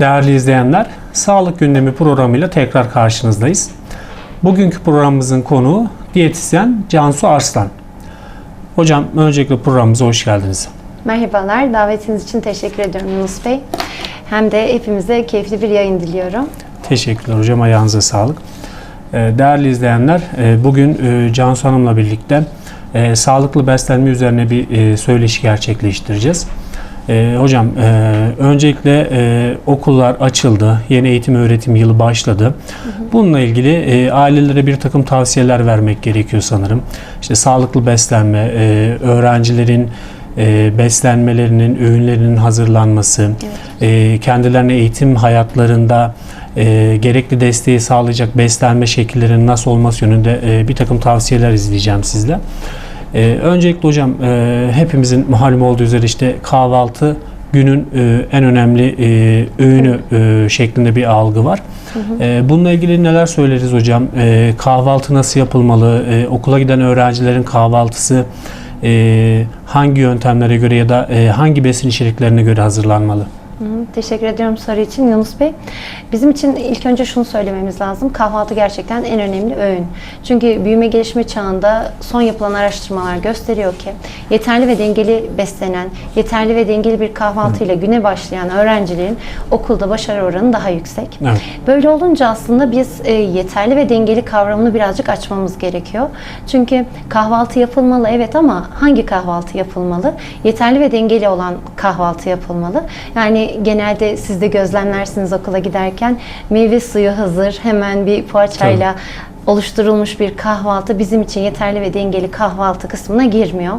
Değerli izleyenler, Sağlık Gündemi programıyla tekrar karşınızdayız. Bugünkü programımızın konuğu diyetisyen Cansu Arslan. Hocam öncelikle programımıza hoş geldiniz. Merhabalar, davetiniz için teşekkür ediyorum Yunus Bey. Hem de hepimize keyifli bir yayın diliyorum. Teşekkürler hocam, ayağınıza sağlık. Ee, Değerli izleyenler, e, bugün e, Cansu Hanım'la birlikte e, sağlıklı beslenme üzerine bir söyleşi gerçekleştireceğiz. Hocam, öncelikle okullar açıldı, yeni eğitim öğretim yılı başladı. Bununla ilgili ailelere bir takım tavsiyeler vermek gerekiyor sanırım. İşte sağlıklı beslenme, öğrencilerin e, beslenmelerinin, öğünlerinin hazırlanması, e, kendilerine eğitim hayatlarında e, gerekli desteği sağlayacak beslenme şekillerinin nasıl olması yönünde e, bir takım tavsiyeler izleyeceğim sizle. E, öncelikle hocam e, hepimizin malum olduğu üzere işte kahvaltı günün e, en önemli e, öğünü e, şeklinde bir algı var. E, bununla ilgili neler söyleriz hocam? E, kahvaltı nasıl yapılmalı? E, okula giden öğrencilerin kahvaltısı e, hangi yöntemlere göre ya da e, hangi besin içeriklerine göre hazırlanmalı? Hı, Teşekkür ediyorum soru için Yunus Bey. Bizim için ilk önce şunu söylememiz lazım. Kahvaltı gerçekten en önemli öğün. Çünkü büyüme gelişme çağında son yapılan araştırmalar gösteriyor ki yeterli ve dengeli beslenen, yeterli ve dengeli bir kahvaltıyla güne başlayan öğrencilerin okulda başarı oranı daha yüksek. Evet. Böyle olunca aslında biz e, yeterli ve dengeli kavramını birazcık açmamız gerekiyor. Çünkü kahvaltı yapılmalı evet ama hangi kahvaltı yapılmalı? Yeterli ve dengeli olan kahvaltı yapılmalı. Yani genelde siz de gözlemlersiniz okula giderken meyve suyu hazır hemen bir poğaçayla oluşturulmuş bir kahvaltı bizim için yeterli ve dengeli kahvaltı kısmına girmiyor.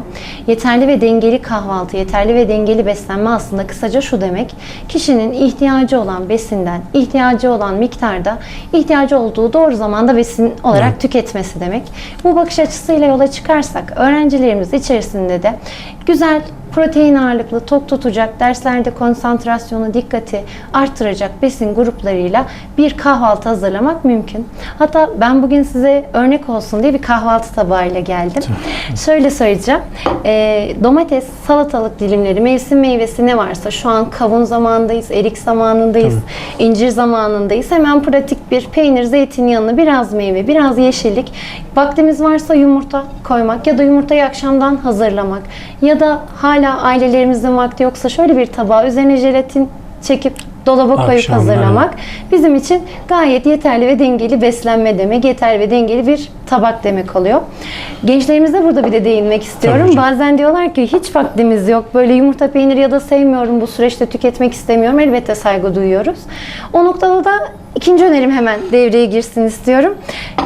Yeterli ve dengeli kahvaltı, yeterli ve dengeli beslenme aslında kısaca şu demek. Kişinin ihtiyacı olan besinden, ihtiyacı olan miktarda, ihtiyacı olduğu doğru zamanda besin olarak Evet. tüketmesi demek. Bu bakış açısıyla yola çıkarsak öğrencilerimiz içerisinde de güzel protein ağırlıklı, tok tutacak, derslerde konsantrasyonu, dikkati arttıracak besin gruplarıyla bir kahvaltı hazırlamak mümkün. Hatta ben bugün size örnek olsun diye bir kahvaltı tabağıyla geldim. Şöyle söyleyeceğim. Ee, domates, salatalık dilimleri, mevsim meyvesi ne varsa şu an kavun zamanındayız, erik zamanındayız, incir zamanındayız. Hemen pratik bir peynir, zeytin yanına biraz meyve, biraz yeşillik. Vaktimiz varsa yumurta koymak ya da yumurtayı akşamdan hazırlamak ya da hala ailelerimizin vakti yoksa şöyle bir tabağa üzerine jelatin çekip dolaba koyup Akşam, hazırlamak bizim için gayet yeterli ve dengeli beslenme demek, yeterli ve dengeli bir tabak demek oluyor. Gençlerimize burada bir de değinmek istiyorum. Bazen diyorlar ki hiç vaktimiz yok. Böyle yumurta peynir ya da sevmiyorum bu süreçte tüketmek istemiyorum. Elbette saygı duyuyoruz. O noktada da ikinci önerim hemen devreye girsin istiyorum.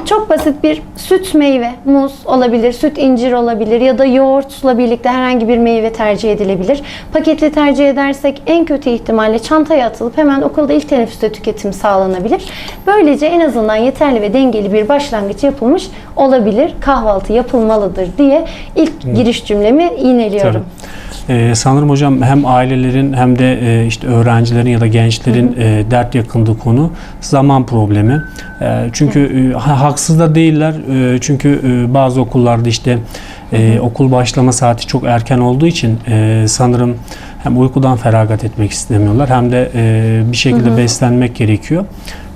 Çok basit bir süt meyve, muz olabilir, süt incir olabilir ya da yoğurtla birlikte herhangi bir meyve tercih edilebilir. Paketli tercih edersek en kötü ihtimalle çantaya atılıp hemen okulda ilk teneffüste tüketim sağlanabilir. Böylece en azından yeterli ve dengeli bir başlangıç yapılmış olabilir. Kahvaltı yapılmalıdır diye ilk giriş cümlemi yineliyorum. Tabii. Ee, sanırım hocam hem ailelerin hem de e, işte öğrencilerin ya da gençlerin e, dert yakındığı konu zaman problemi. E, çünkü e, ha- haksız da değiller. E, çünkü e, bazı okullarda işte e, okul başlama saati çok erken olduğu için e, sanırım hem uykudan feragat etmek istemiyorlar hem de e, bir şekilde beslenmek gerekiyor.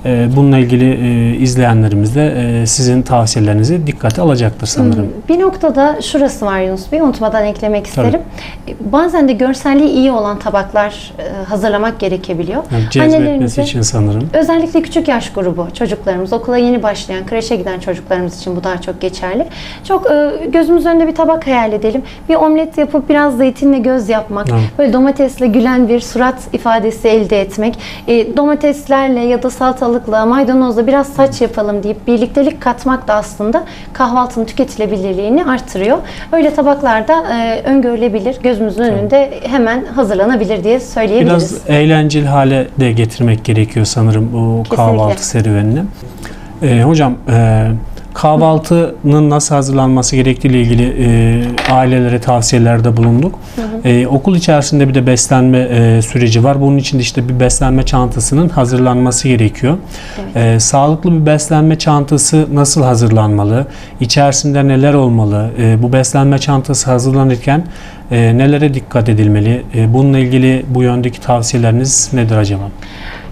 E, bununla ilgili e, izleyenlerimiz de e, sizin tavsiyelerinizi dikkate alacaktır sanırım. Bir noktada şurası var Yunus Bey, unutmadan eklemek isterim. Bazen de görselliği iyi olan tabaklar e, hazırlamak gerekebiliyor. Yani cezbetmesi için sanırım. Özellikle küçük yaş grubu çocuklarımız, okula yeni başlayan, kreşe giden çocuklarımız için bu daha çok geçerli. Çok e, gözümüz önünde bir tabak hayal edelim. Bir omlet yapıp biraz zeytinle göz yapmak, Evet. böyle domatesle gülen bir surat ifadesi elde etmek, e, domateslerle ya da salatalıkla, maydanozla biraz saç yapalım deyip birliktelik katmak da aslında kahvaltının tüketilebilirliğini artırıyor. Öyle tabaklarda e, öngörülebilir, gözümüzün önünde hemen hazırlanabilir diye söyleyebiliriz. Biraz eğlenceli hale de getirmek gerekiyor sanırım bu Kesinlikle. kahvaltı serüvenini. Ee, hocam e, kahvaltının nasıl hazırlanması gerektiği ile ilgili e, ailelere tavsiyelerde bulunduk. E, okul içerisinde bir de beslenme e, süreci var. Bunun için de işte bir beslenme çantasının hazırlanması gerekiyor. E, sağlıklı bir beslenme çantası nasıl hazırlanmalı? İçerisinde neler olmalı? E, bu beslenme çantası hazırlanırken e, nelere dikkat edilmeli? E, bununla ilgili bu yöndeki tavsiyeleriniz nedir acaba?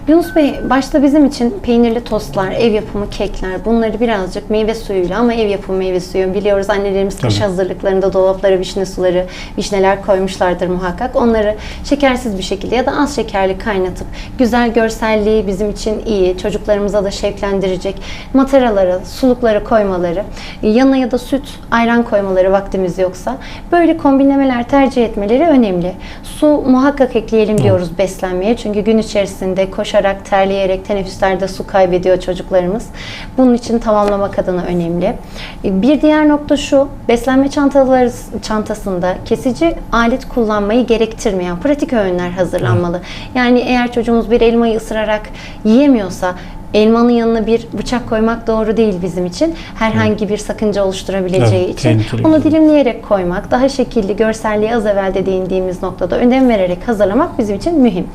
Yunus Bey, başta bizim için peynirli tostlar, ev yapımı kekler, bunları birazcık meyve suyuyla ama ev yapımı meyve suyu biliyoruz annelerimiz kış Tabii. hazırlıklarında dolaplara vişne suları, vişneler koymuşlardır muhakkak. Onları şekersiz bir şekilde ya da az şekerli kaynatıp güzel görselliği bizim için iyi, çocuklarımıza da şevklendirecek mataraları, sulukları koymaları, yanına ya da süt, ayran koymaları vaktimiz yoksa böyle kombinlemeler tercih etmeleri önemli. Su muhakkak ekleyelim diyoruz beslenmeye çünkü gün içerisinde koşarak, terleyerek teneffüslerde su kaybediyor çocuklarımız. Bunun için tamamlamak adına önemli. Bir diğer nokta şu, beslenme çantaları çantasında kesici alet kullanmayı gerektirmeyen pratik öğünler hazırlanmalı. Yani eğer çocuğumuz bir elmayı ısırarak yiyemiyorsa elmanın yanına bir bıçak koymak doğru değil bizim için. Herhangi bir sakınca oluşturabileceği Evet, için. tehlikeli. Onu dilimleyerek koymak, daha şekilli, görselliği az evvel de değindiğimiz noktada önem vererek hazırlamak bizim için mühim.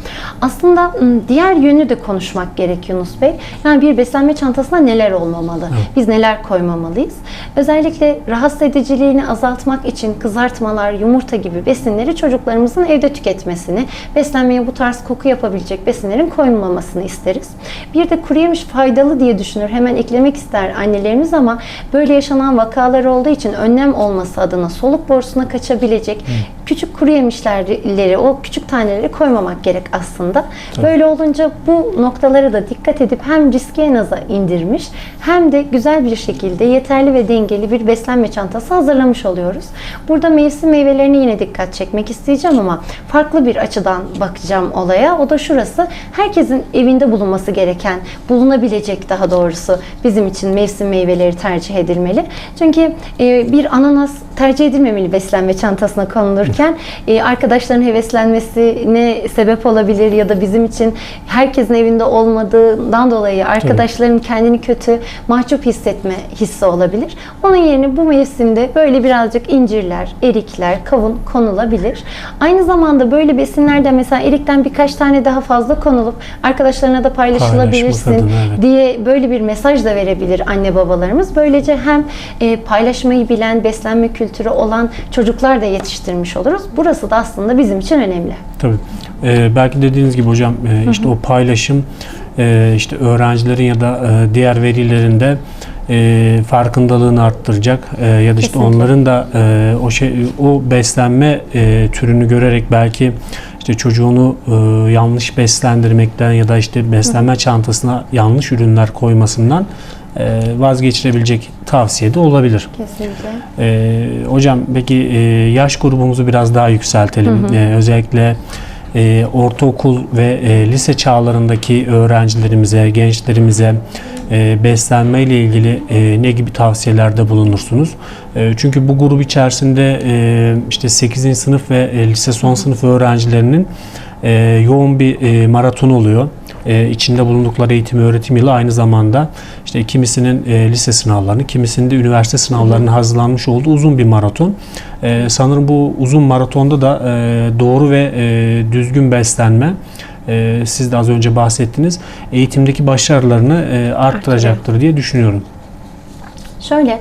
Aslında diğer yönü de konuşmak gerek Yunus Bey. Yani bir beslenme çantasında neler olmamalı? Biz neler koymamalıyız? Özellikle rahatsız ediciliğini azaltmak için kızartmalar, yumurta gibi besinleri çocuklarımızın evde tüketmesini, beslenmeye bu tarz koku yapabilecek besinlerin koyulmamasını isteriz. Bir de kuru yemiş faydalı diye düşünür. Hemen eklemek ister annelerimiz ama böyle yaşanan vakalar olduğu için önlem olması adına soluk borusuna kaçabilecek küçük kuru yemişleri, o küçük taneleri koymamak gerek aslında. Böyle olunca bu noktalara da dikkat edip hem riski en aza indirmiş hem de güzel bir şekilde yeterli ve dengeli bir beslenme çantası hazırlamış oluyoruz. Burada mevsim meyvelerine yine dikkat çekmek isteyeceğim ama farklı bir açıdan bakacağım olaya. O da şurası. Herkesin evinde bulunması gereken, bulunabilecek daha doğrusu bizim için mevsim meyveleri tercih edilmeli. Çünkü e, bir ananas tercih edilmemeli beslenme çantasına konulurken e, arkadaşların heveslenmesine sebep olabilir ya da bizim için herkesin evinde olmadığından dolayı arkadaşların kendini kötü, mahcup hissetme hissi olabilir. Onun yerine bu mevsimde böyle birazcık incirler, erikler, kavun konulabilir. Aynı zamanda böyle besinlerden mesela erikten birkaç tane daha fazla konulup arkadaşlarına da paylaşılabilirsin adına, evet. diye böyle bir mesaj da verebilir anne babalarımız. Böylece hem e, paylaşmayı bilen, beslenme kültürü olan çocuklar da yetiştirmiş oluruz. Burası da aslında bizim için önemli. Tabii. Ee, belki dediğiniz gibi hocam e, işte o paylaşım e, işte öğrencilerin ya da e, diğer velilerinde e, farkındalığını arttıracak e, ya da işte Kesinlikle. onların da e, o şey o beslenme e, türünü görerek belki işte çocuğunu e, yanlış beslendirmekten ya da işte beslenme çantasına yanlış ürünler koymasından vazgeçirebilecek tavsiye de olabilir. Kesinlikle. Ee, hocam peki e, yaş grubumuzu biraz daha yükseltelim. Ee, özellikle e, ortaokul ve e, lise çağlarındaki öğrencilerimize, gençlerimize e, beslenme ile ilgili e, ne gibi tavsiyelerde bulunursunuz? E, çünkü bu grup içerisinde e, işte 8. sınıf ve e, lise son sınıf öğrencilerinin yoğun bir maraton oluyor. E, içinde bulundukları eğitim öğretim yılı aynı zamanda işte kimisinin e, lise sınavlarını, kimisinin de üniversite sınavlarını hazırlanmış olduğu uzun bir maraton. Sanırım bu uzun maratonda da doğru ve düzgün beslenme e, siz de az önce bahsettiniz eğitimdeki başarılarını e, arttıracaktır diye düşünüyorum. Şöyle,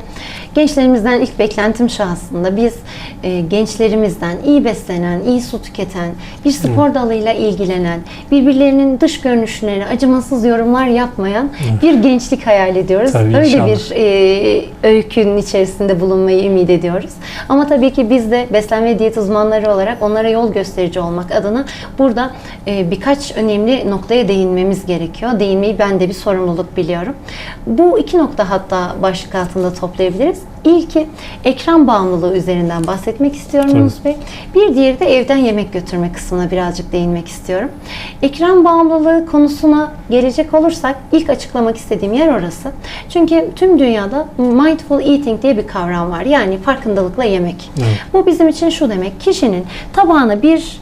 gençlerimizden ilk beklentim şu aslında. Biz e, gençlerimizden iyi beslenen, iyi su tüketen, bir spor dalıyla ilgilenen, birbirlerinin dış görünüşlerine acımasız yorumlar yapmayan bir gençlik hayal ediyoruz. Tabii, Öyle inşallah. bir e, öykünün içerisinde bulunmayı ümit ediyoruz. Ama tabii ki biz de beslenme ve diyet uzmanları olarak onlara yol gösterici olmak adına burada e, birkaç önemli noktaya değinmemiz gerekiyor. Değinmeyi ben de bir sorumluluk biliyorum. Bu iki nokta hatta başlık altında toplayabiliriz. İlki ekran bağımlılığı üzerinden bahsetmek istiyorum Tabii. Yunus Bey. Bir diğeri de evden yemek götürme kısmına birazcık değinmek istiyorum. Ekran bağımlılığı konusuna gelecek olursak ilk açıklamak istediğim yer orası. Çünkü tüm dünyada mindful eating diye bir kavram var. Yani farkındalıkla yemek. Evet. Bu bizim için şu demek. Kişinin tabağına bir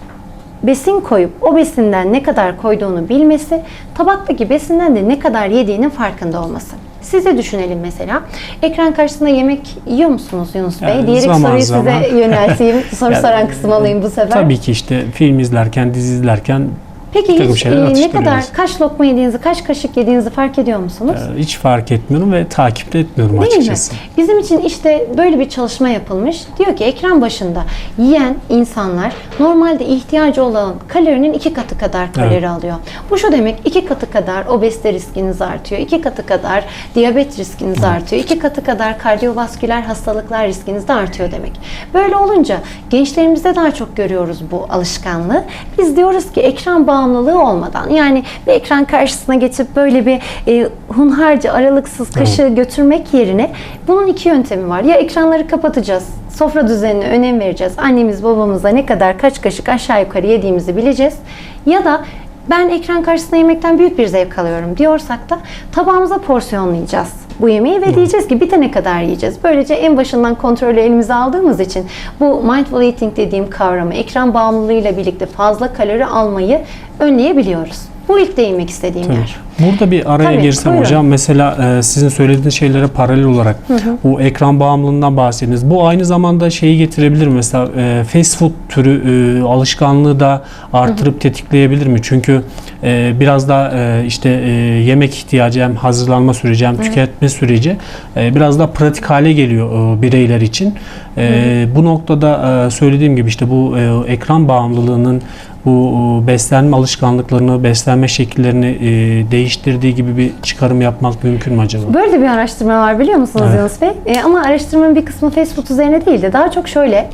besin koyup o besinden ne kadar koyduğunu bilmesi, tabaktaki besinden de ne kadar yediğinin farkında olması. Size düşünelim mesela. Ekran karşısında yemek yiyor musunuz Yunus Bey? Yani Diyerek zaman soruyu zaman. size yönelteyim. Soru Yani, soran kısım alayım bu sefer. Tabii ki işte film izlerken, dizi izlerken Peki bir hiç e, ne kadar kaç lokma yediğinizi, kaç kaşık yediğinizi fark ediyor musunuz? e, hiç fark etmiyorum ve takip de etmiyorum Değil açıkçası. mi? Bizim için işte böyle bir çalışma yapılmış. Diyor ki ekran başında yiyen insanlar normalde ihtiyacı olan kalorinin iki katı kadar kalori Evet. alıyor. Bu şu demek iki katı kadar obezite riskiniz artıyor. iki katı kadar diyabet riskiniz artıyor. iki katı kadar kardiyovasküler hastalıklar riskiniz de artıyor demek. Böyle olunca gençlerimizde daha çok görüyoruz bu alışkanlığı. Biz diyoruz ki ekran bağımlılığı olmadan yani bir ekran karşısına geçip böyle bir e, hunharca aralıksız kaşığı götürmek yerine bunun iki yöntemi var. Ya ekranları kapatacağız. Sofra düzenine önem vereceğiz. Annemiz babamıza ne kadar kaç kaşık aşağı yukarı yediğimizi bileceğiz. Ya da ben ekran karşısında yemekten büyük bir zevk alıyorum diyorsak da tabağımıza porsiyonlayacağız bu yemeği ve diyeceğiz ki bitene kadar yiyeceğiz. Böylece en başından kontrolü elimize aldığımız için bu mindful eating dediğim kavramı ekran bağımlılığıyla birlikte fazla kalori almayı önleyebiliyoruz. Bu ilk değinmek istediğim Tabii. yer. Burada bir araya Tabii, girsem buyurun. hocam mesela e, sizin söylediğiniz şeylere paralel olarak bu ekran bağımlılığından bahsettiniz. Bu aynı zamanda şeyi getirebilir mi? mesela e, fast food türü e, alışkanlığı da artırıp tetikleyebilir mi? Çünkü e, biraz da e, işte e, yemek ihtiyacı hem hazırlanma süreci hem tüketme süreci e, biraz da pratik hale geliyor e, bireyler için. E, bu noktada e, söylediğim gibi işte bu e, ekran bağımlılığının bu e, beslenme alışkanlıklarını, beslenme şekillerini e, değiştirdiği gibi bir çıkarım yapmak mümkün mü acaba? Böyle de bir araştırma var biliyor musunuz Evet. Yunus Bey? E, ama araştırmanın bir kısmı fast food üzerine değil de daha çok şöyle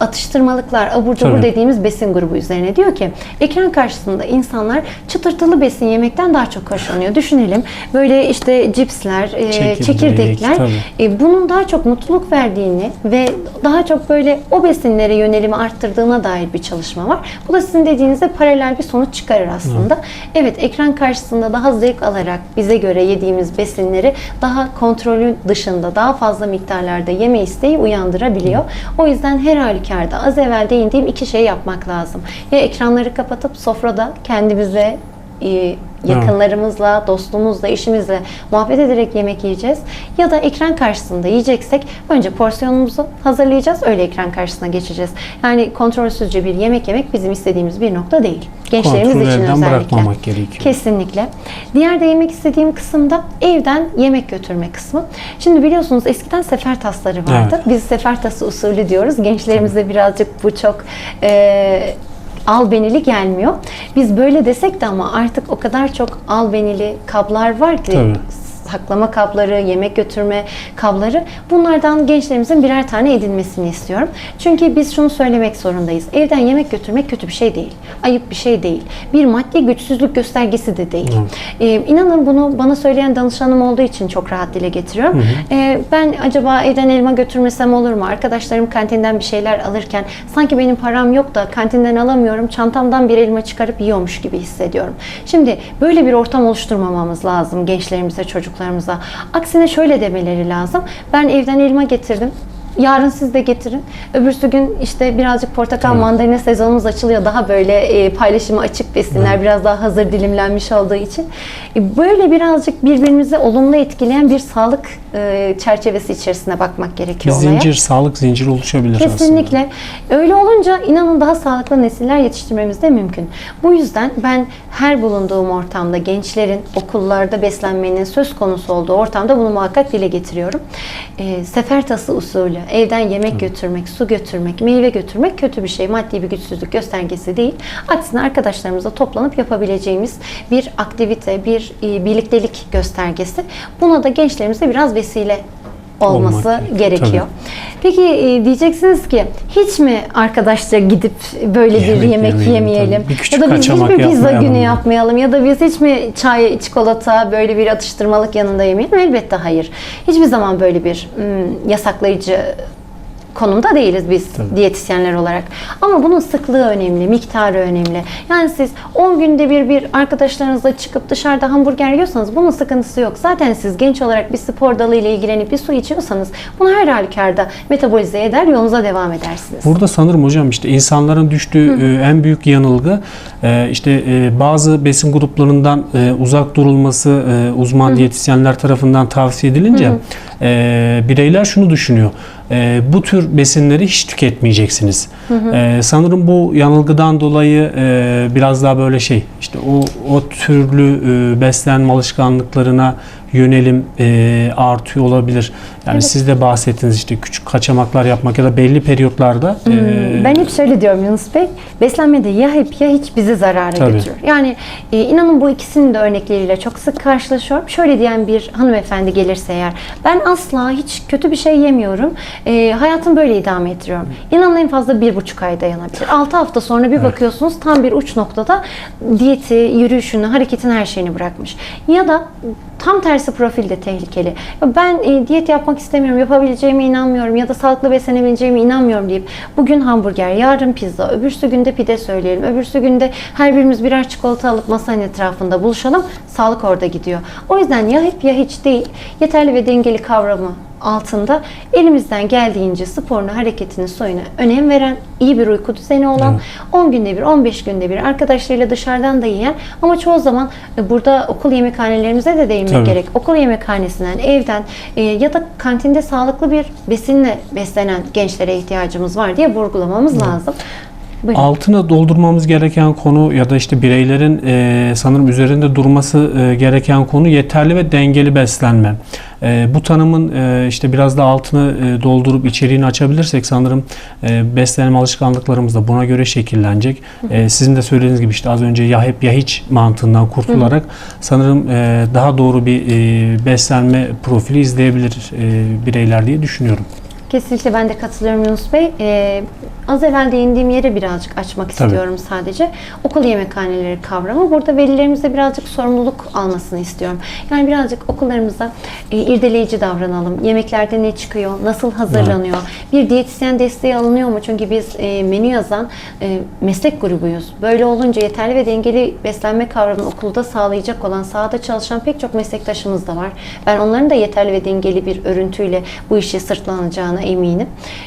atıştırmalıklar, abur cubur Tabii. dediğimiz besin grubu üzerine diyor ki ekran karşısında insanlar çıtırtılı besin yemekten daha çok hoşlanıyor. Düşünelim böyle işte cipsler, e, Çekirdek, çekirdekler tabii. e, bunun daha çok mutluluk verdiğini ve daha çok böyle o besinlere yönelimi arttırdığına dair bir çalışma var. Bu da sizin dediğinizde paralel bir sonuç çıkarır aslında. Evet ekran karşısında daha zevk alarak bize göre yediğimiz besinleri daha kontrolün dışında daha fazla miktarlarda yeme isteği uyandırabiliyor. O yüzden her halükarda az evvel değindiğim iki şey yapmak lazım. Ya ekranları kapatıp sofrada kendimize yakınlarımızla, dostumuzla, eşimizle muhabbet ederek yemek yiyeceğiz. Ya da ekran karşısında yiyeceksek önce porsiyonumuzu hazırlayacağız. Öyle ekran karşısına geçeceğiz. Yani kontrolsüzce bir yemek yemek bizim istediğimiz bir nokta değil. Gençlerimiz Kontrolü için özellikle. bırakmamak gerekiyor. Kesinlikle. Diğer değinmek istediğim kısımda evden yemek götürme kısmı. Şimdi biliyorsunuz eskiden sefer tasları vardı. Biz sefer tası usulü diyoruz. Gençlerimize birazcık bu çok e, albenili gelmiyor. Biz böyle desek de ama artık o kadar çok albenili kablar var ki Tabii. Saklama kabları, yemek götürme kabları bunlardan gençlerimizin birer tane edinmesini istiyorum. Çünkü biz şunu söylemek zorundayız. Evden yemek götürmek kötü bir şey değil. Ayıp bir şey değil. Bir maddi güçsüzlük göstergesi de değil. Ee, inanın bunu bana söyleyen danışanım olduğu için çok rahat dile getiriyorum. Ee, ben acaba evden elma götürmesem olur mu? Arkadaşlarım kantinden bir şeyler alırken sanki benim param yok da kantinden alamıyorum. Çantamdan bir elma çıkarıp yiyormuş gibi hissediyorum. Şimdi böyle bir ortam oluşturmamamız lazım gençlerimize, çocuklarımıza. Aksine şöyle demeleri lazım. Ben evden elma getirdim. Yarın siz de getirin. Öbürsü gün işte birazcık portakal Tabii. mandalina sezonumuz açılıyor. Daha böyle e, paylaşıma açık besinler biraz daha hazır dilimlenmiş olduğu için. E, böyle birazcık birbirimizi olumlu etkileyen bir sağlık e, çerçevesi içerisine bakmak Bir gerekiyor olaya. zincir, sağlık zinciri oluşabilir aslında. Kesinlikle. Öyle olunca inanın daha sağlıklı nesiller yetiştirmemiz de mümkün. Bu yüzden ben her bulunduğum ortamda gençlerin okullarda beslenmenin söz konusu olduğu ortamda bunu muhakkak dile getiriyorum. Ee, sefer tası usulü, evden yemek götürmek, su götürmek, meyve götürmek kötü bir şey. Maddi bir güçsüzlük göstergesi değil. Aksine arkadaşlarımızla toplanıp yapabileceğimiz bir aktivite, bir e, birliktelik göstergesi. Buna da gençlerimize biraz vesile olması Olmak, gerekiyor. Peki e, diyeceksiniz ki hiç mi arkadaşça gidip böyle bir Yemek yemek yemeyelim, yemeyelim? tabii. Ya da biz hiç mi pizza yapmayalım günü yapmayalım? Ya da biz hiç mi çay, çikolata böyle bir atıştırmalık yanında yemeyelim? Elbette hayır. Hiçbir zaman böyle bir ım, yasaklayıcı konumda değiliz biz Tabii. diyetisyenler olarak. Ama bunun sıklığı önemli, miktarı önemli. Yani siz 10 günde bir bir arkadaşlarınızla çıkıp dışarıda hamburger yiyorsanız bunun sıkıntısı yok. Zaten siz genç olarak bir spor dalı ile ilgilenip bir su içiyorsanız bunu her halükarda metabolize eder, yolunuza devam edersiniz. Burada sanırım hocam işte insanların düştüğü e, en büyük yanılgı e, işte e, bazı besin gruplarından uzak durulması uzman diyetisyenler tarafından tavsiye edilince e, bireyler şunu düşünüyor. E, bu tür besinleri hiç tüketmeyeceksiniz. E, sanırım bu yanılgıdan dolayı e, biraz daha böyle şey işte o o türlü e, beslenme alışkanlıklarına yönelim e, artıyor olabilir. Yani Evet. siz de bahsettiniz işte küçük kaçamaklar yapmak ya da belli periyotlarda e, Ben hep şöyle diyorum Yunus Bey, beslenmede ya hep ya hiç bizi zarara Tabii. götürür. Yani e, inanın bu ikisinin de örnekleriyle çok sık karşılaşıyorum. Şöyle diyen bir hanımefendi gelirse eğer, ben asla hiç kötü bir şey yemiyorum, e, hayatımı böyle idame ettiriyorum. İnanın en fazla bir buçuk ay dayanabilir. Altı hafta sonra bir bakıyorsunuz tam bir uç noktada diyeti, yürüyüşünü, hareketin her şeyini bırakmış. Ya da tam tersi profil de tehlikeli. Ben e, diyet yapmak istemiyorum, yapabileceğime inanmıyorum ya da sağlıklı beslenebileceğime inanmıyorum deyip bugün hamburger, yarın pizza, öbürsü günde pide söyleyelim, öbürsü günde her birimiz birer çikolata alıp masanın etrafında buluşalım. Sağlık orada gidiyor. O yüzden ya hep ya hiç değil. Yeterli ve dengeli kavramı altında elimizden geldiğince sporunu, hareketini, soyuna önem veren, iyi bir uyku düzeni olan, Evet. 10 günde bir, 15 günde bir arkadaşlarıyla dışarıdan da yiyen ama çoğu zaman e, burada okul yemekhanelerimize de değinmek Tabii. gerek. Okul yemekhanesinden, evden e, ya da kantinde sağlıklı bir besinle beslenen gençlere ihtiyacımız var diye vurgulamamız lazım. Buyurun. altına doldurmamız gereken konu ya da işte bireylerin e, sanırım üzerinde durması e, gereken konu yeterli ve dengeli beslenme. E, bu tanımın e, işte biraz da altını e, doldurup içeriğini açabilirsek sanırım e, beslenme alışkanlıklarımız da buna göre şekillenecek. E, sizin de söylediğiniz gibi işte az önce ya hep ya hiç mantığından kurtularak sanırım e, daha doğru bir e, beslenme profili izleyebilir e, bireyler diye düşünüyorum. Kesinlikle ben de katılıyorum Yunus Bey. Ee, az evvel değindiğim yere birazcık açmak Tabii. istiyorum sadece. Okul yemekhaneleri kavramı. Burada velilerimize birazcık sorumluluk almasını istiyorum. Yani birazcık okullarımıza e, irdeleyici davranalım. Yemeklerde ne çıkıyor, nasıl hazırlanıyor, bir diyetisyen desteği alınıyor mu? Çünkü biz e, menü yazan e, meslek grubuyuz. Böyle olunca yeterli ve dengeli beslenme kavramını okulda sağlayacak olan, sahada çalışan pek çok meslektaşımız da var. Ben onların da yeterli ve dengeli bir örüntüyle bu işe sırtlanacağına eminim.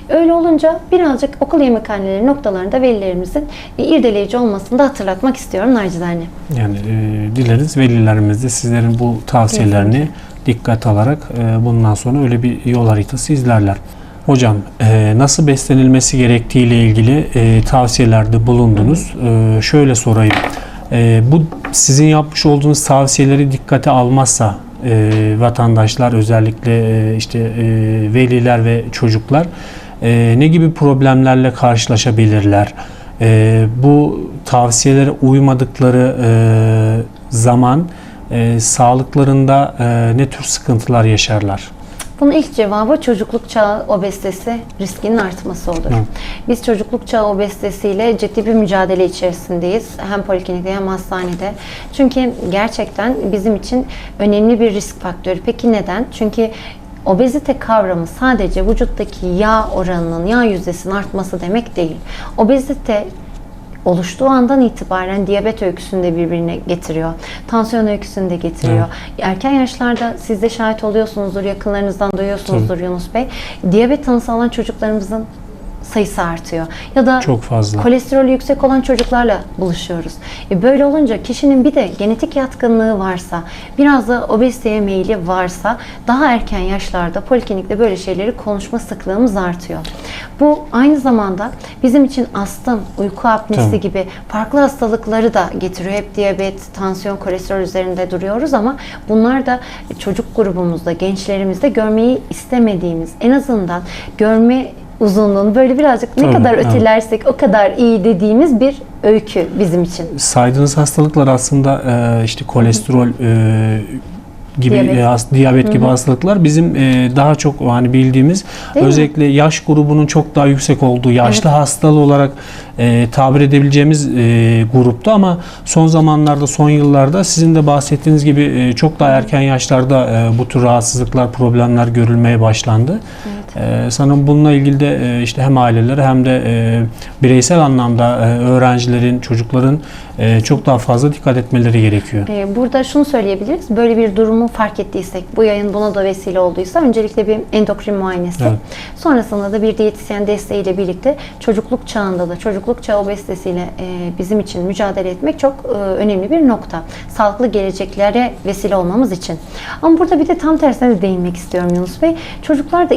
Öyle olunca birazcık okul yemekhaneleri noktalarında velilerimizin e, irdeleyici olmasını da hatırlatmak istiyorum nacizane. Yani e, dileriz velilerimiz de sizlerin bu tavsiyelerini dikkat alarak e, bundan sonra öyle bir yol haritası izlerler. Hocam e, nasıl beslenilmesi gerektiği ile ilgili e, tavsiyelerde bulundunuz. E, şöyle sorayım. E, bu sizin yapmış olduğunuz tavsiyeleri dikkate almazsa e, vatandaşlar özellikle e, işte e, veliler ve çocuklar e, ne gibi problemlerle karşılaşabilirler? E, bu tavsiyelere uymadıkları e, zaman e, sağlıklarında e, ne tür sıkıntılar yaşarlar? Bunun ilk cevabı çocukluk çağı obezitesi riskinin artması olur. Evet. Biz çocukluk çağı obezitesiyle ciddi bir mücadele içerisindeyiz. Hem poliklinikte hem hastanede. Çünkü gerçekten bizim için önemli bir risk faktörü. Peki neden? Çünkü obezite kavramı sadece vücuttaki yağ oranının, yağ yüzdesinin artması demek değil. Obezite oluştuğu andan itibaren diyabet öyküsünü de birbirine getiriyor. Tansiyon öyküsünü de getiriyor. Erken yaşlarda siz de şahit oluyorsunuzdur, yakınlarınızdan duyuyorsunuzdur Yunus Bey. Diyabet tanısı alan çocuklarımızın sayısı artıyor. Ya da Çok fazla. kolesterolü yüksek olan çocuklarla buluşuyoruz. E böyle olunca kişinin bir de genetik yatkınlığı varsa, biraz da obeziteye meyili varsa daha erken yaşlarda poliklinikte böyle şeyleri konuşma sıklığımız artıyor. Bu aynı zamanda bizim için astım, uyku apnesi Tabii. gibi farklı hastalıkları da getiriyor. Hep diyabet, tansiyon, kolesterol üzerinde duruyoruz ama bunlar da çocuk grubumuzda, gençlerimizde görmeyi istemediğimiz, en azından görme uzunluğunu böyle birazcık ne Tabii, kadar evet. ötelersek o kadar iyi dediğimiz bir öykü bizim için. Saydığınız hastalıklar aslında e, işte kolesterol e, gibi Diyabet. diyabet, has, diyabet gibi hastalıklar bizim e, daha çok hani bildiğimiz Değil mi? özellikle yaş grubunun çok daha yüksek olduğu yaşlı hastalığı olarak e, tabir edebileceğimiz e, grupta ama son zamanlarda son yıllarda sizin de bahsettiğiniz gibi e, çok daha erken yaşlarda e, bu tür rahatsızlıklar problemler görülmeye başlandı. E, sanırım bununla ilgili de e, işte hem ailelere hem de e, bireysel anlamda e, öğrencilerin, çocukların e, çok daha fazla dikkat etmeleri gerekiyor. Ee, Burada şunu söyleyebiliriz. Böyle bir durumu fark ettiysek, bu yayın buna da vesile olduysa öncelikle bir endokrin muayenesi. Evet. Sonrasında da bir diyetisyen desteğiyle birlikte çocukluk çağında da çocukluk çağı obezitesiyle e, bizim için mücadele etmek çok e, önemli bir nokta. Sağlıklı geleceklere vesile olmamız için. Ama burada bir de tam tersine de değinmek istiyorum Yunus Bey. Çocuklarda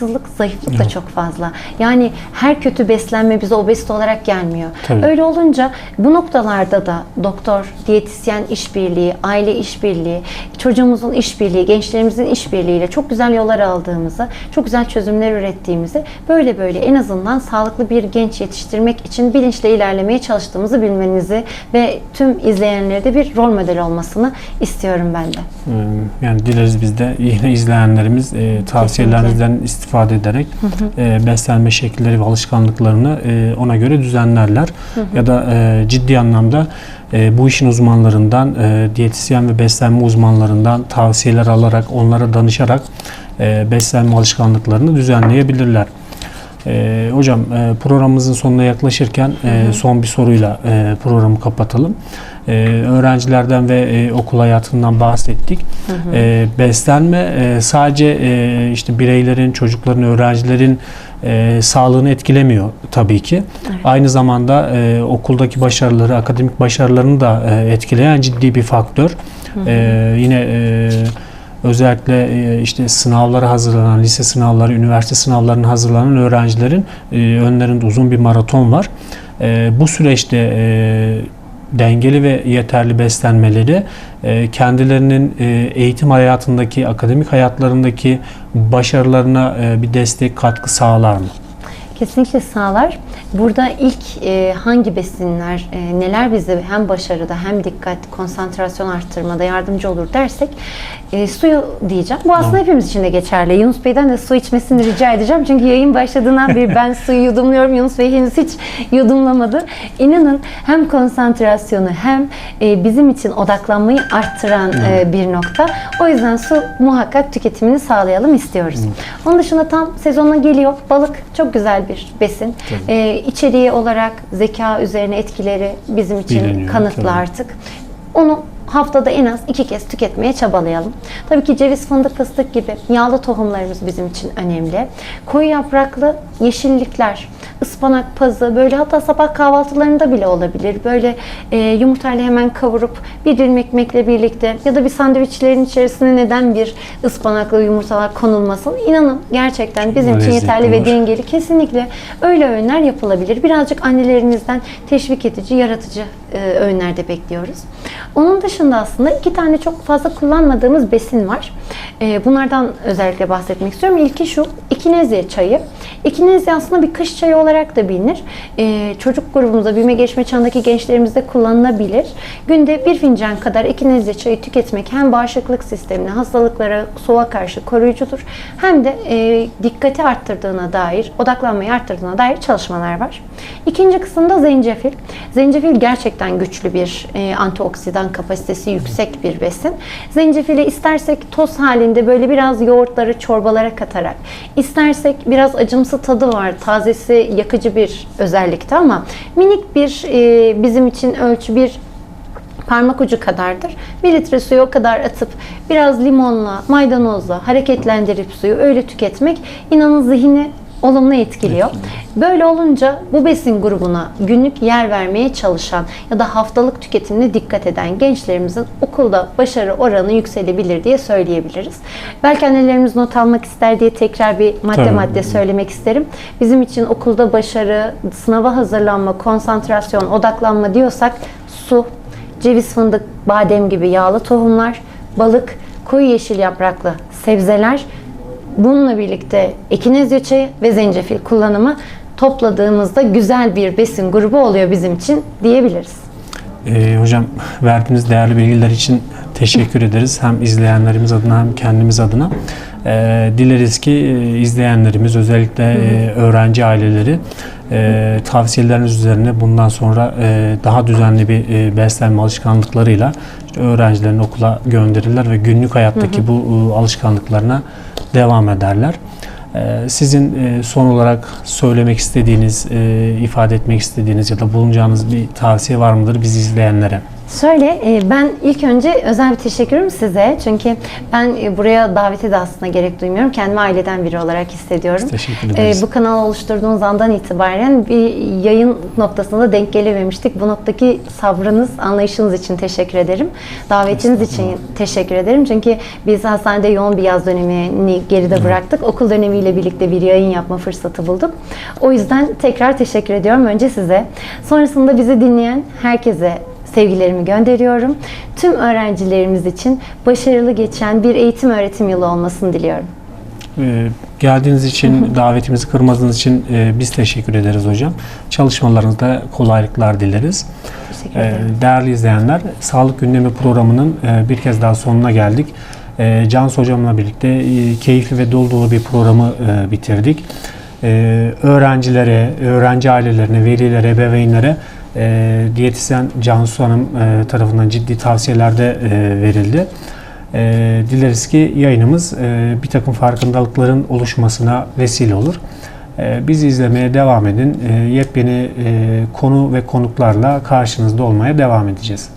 iştahsızlık, zayıflık da çok fazla. Yani her kötü beslenme bize obezite olarak gelmiyor. Tabii. Öyle olunca bu noktalarda da doktor, diyetisyen işbirliği, aile işbirliği, çocuğumuzun işbirliği, gençlerimizin işbirliğiyle çok güzel yollar aldığımızı, çok güzel çözümler ürettiğimizi, böyle böyle en azından sağlıklı bir genç yetiştirmek için bilinçle ilerlemeye çalıştığımızı bilmenizi ve tüm izleyenlere de bir rol model olmasını istiyorum ben de. Ee, Yani dileriz biz de yine izleyenlerimiz e, tavsiyelerinizden istifade ederek e, beslenme şekilleri ve alışkanlıklarını e, ona göre düzenlerler. Ya da e, ciddi anlamda e, bu işin uzmanlarından, e, diyetisyen ve beslenme uzmanlarından tavsiyeler alarak, onlara danışarak e, beslenme alışkanlıklarını düzenleyebilirler. E, hocam e, programımızın sonuna yaklaşırken e, son bir soruyla e, programı kapatalım. E, öğrencilerden ve e, okul hayatından bahsettik. E, beslenme e, sadece e, işte bireylerin, çocukların, öğrencilerin e, sağlığını etkilemiyor tabii ki. Aynı zamanda e, okuldaki başarıları, akademik başarılarını da e, etkileyen ciddi bir faktör. E, yine e, özellikle e, işte sınavlara hazırlanan, lise sınavları, üniversite sınavlarına hazırlanan öğrencilerin e, önlerinde uzun bir maraton var. E, bu süreçte dengeli ve yeterli beslenmeleri kendilerinin eğitim hayatındaki, akademik hayatlarındaki başarılarına bir destek, katkı sağlar mı? Kesinlikle sağlar. Burada ilk e, hangi besinler, e, neler bize hem başarıda hem dikkat, konsantrasyon arttırmada yardımcı olur dersek e, suyu diyeceğim. Bu aslında hepimiz için de geçerli. Yunus Bey'den de su içmesini rica edeceğim. Çünkü yayın başladığından beri ben suyu yudumluyorum. Yunus Bey henüz hiç yudumlamadı. İnanın hem konsantrasyonu hem e, bizim için odaklanmayı arttıran e, bir nokta. O yüzden su muhakkak tüketimini sağlayalım istiyoruz. Onun dışında tam sezonuna geliyor. Balık çok güzel bir besin. E, içeriği olarak zeka üzerine etkileri bizim için Biliniyor, kanıtlı tabii. artık. Onu haftada en az iki kez tüketmeye çabalayalım. Tabii ki ceviz, fındık, fıstık gibi yağlı tohumlarımız bizim için önemli. Koyu yapraklı yeşillikler, ıspanak, pazı böyle hatta sabah kahvaltılarında bile olabilir. Böyle e, yumurtayla hemen kavurup bir dilim ekmekle birlikte ya da bir sandviçlerin içerisine neden bir ıspanaklı yumurtalar konulmasın? İnanın gerçekten bizim için yeterli ve dengeli kesinlikle öyle öğünler yapılabilir. Birazcık annelerinizden teşvik edici, yaratıcı e, öğünler de bekliyoruz. Onun dışında aslında iki tane çok fazla kullanmadığımız besin var. E, bunlardan özellikle bahsetmek istiyorum. İlki şu, ikinezya çayı. İkinezya aslında bir kış çayı olarak da bilinir. E, çocuk grubumuzda, büyüme geçme çağındaki gençlerimizde kullanılabilir. Günde bir fincan kadar ikinezya çayı tüketmek hem bağışıklık sistemine, hastalıklara, soğuğa karşı koruyucudur. Hem de e, dikkati arttırdığına dair, odaklanmayı arttırdığına dair çalışmalar var. İkinci kısımda zencefil. Zencefil gerçekten güçlü bir e, antioksidan kapasitesi yüksek bir besin. Zencefili istersek toz halinde böyle biraz yoğurtlara, çorbalara katarak, istersek biraz acımsı tadı var, tazesi yakıcı bir özellikte ama minik bir e, bizim için ölçü bir parmak ucu kadardır. Bir litre suyu o kadar atıp biraz limonla, maydanozla hareketlendirip suyu öyle tüketmek inanın zihni olumlu etkiliyor. Böyle olunca bu besin grubuna günlük yer vermeye çalışan ya da haftalık tüketimine dikkat eden gençlerimizin okulda başarı oranı yükselebilir diye söyleyebiliriz. Belki annelerimiz not almak ister diye tekrar bir madde Tabii. madde söylemek isterim. Bizim için okulda başarı, sınava hazırlanma, konsantrasyon, odaklanma diyorsak su, ceviz, fındık, badem gibi yağlı tohumlar, balık, koyu yeşil yapraklı sebzeler, bununla birlikte ekinezya çayı ve zencefil kullanımı topladığımızda güzel bir besin grubu oluyor bizim için diyebiliriz. Ee, hocam verdiğiniz değerli bilgiler için teşekkür ederiz. Hem izleyenlerimiz adına hem kendimiz adına. Ee, dileriz ki e, izleyenlerimiz özellikle e, öğrenci aileleri e, tavsiyeleriniz üzerine bundan sonra e, daha düzenli bir e, beslenme alışkanlıklarıyla işte öğrencilerini okula gönderirler ve günlük hayattaki bu e, alışkanlıklarına devam ederler. E, Sizin e, son olarak söylemek istediğiniz, e, ifade etmek istediğiniz ya da bulunacağınız bir tavsiye var mıdır bizi izleyenlere? Şöyle e, ben ilk önce özel bir teşekkürüm size. Çünkü ben e, buraya davete de aslında gerek duymuyorum. Kendimi aileden biri olarak hissediyorum. Teşekkür E, ederiz. bu kanalı oluşturduğunuz andan itibaren bir yayın noktasında denk gelememiştik. Bu noktaki sabrınız, anlayışınız için teşekkür ederim. Davetiniz için teşekkür ederim. Çünkü biz hastanede yoğun bir yaz dönemini geride bıraktık. Okul dönemiyle birlikte bir yayın yapma fırsatı bulduk. O yüzden tekrar teşekkür ediyorum önce size. Sonrasında bizi dinleyen herkese sevgilerimi gönderiyorum. Tüm öğrencilerimiz için başarılı geçen bir eğitim öğretim yılı olmasını diliyorum. E, Geldiğiniz için, davetimizi kırmadığınız için e, biz teşekkür ederiz hocam. Çalışmalarınızda kolaylıklar dileriz. Teşekkür Ee. Değerli izleyenler, Sağlık Gündemi programının e, bir kez daha sonuna geldik. Ee, Cansu Hocam'la birlikte e, keyifli ve dolu dolu bir programı e, bitirdik. Ee, Öğrencilere, öğrenci ailelerine, velilere, ebeveynlere e, diyetisyen Cansu Hanım e, tarafından ciddi tavsiyelerde e, verildi. E, Dileriz ki yayınımız e, bir takım farkındalıkların oluşmasına vesile olur. Ee, Bizi izlemeye devam edin. Ee, Yepyeni e, konu ve konuklarla karşınızda olmaya devam edeceğiz.